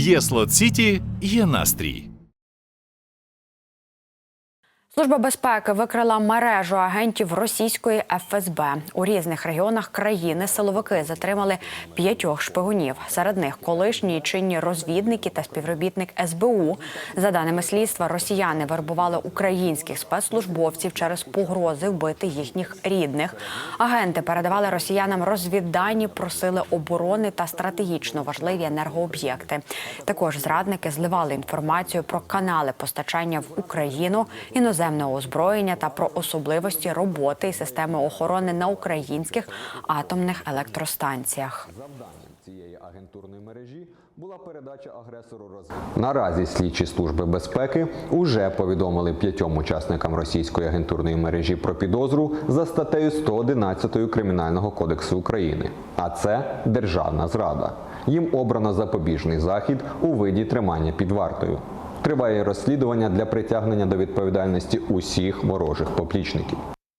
Є слот Сіті, є настрій. Служба безпеки викрила мережу агентів російської ФСБ у різних регіонах країни. Силовики затримали п'ятьох шпигунів. Серед них колишні чинні розвідники та співробітник СБУ. За даними слідства, росіяни вербували українських спецслужбовців через погрози вбити їхніх рідних. Агенти передавали росіянам розвіддані, просили оборони та стратегічно важливі енергооб'єкти. Також зрадники зливали інформацію про канали постачання в Україну, іноземного озброєння та про особливості роботи і системи охорони на українських атомних електростанціях. цієї агентурної мережі була передача агресору роз... Наразі слідчі служби безпеки уже повідомили п'ятьом учасникам російської агентурної мережі про підозру за статтею 111 Кримінального кодексу України. А це державна зрада. Їм обрано запобіжний захід у виді тримання під вартою. Триває розслідування для притягнення до відповідальності усіх ворожих поплічників.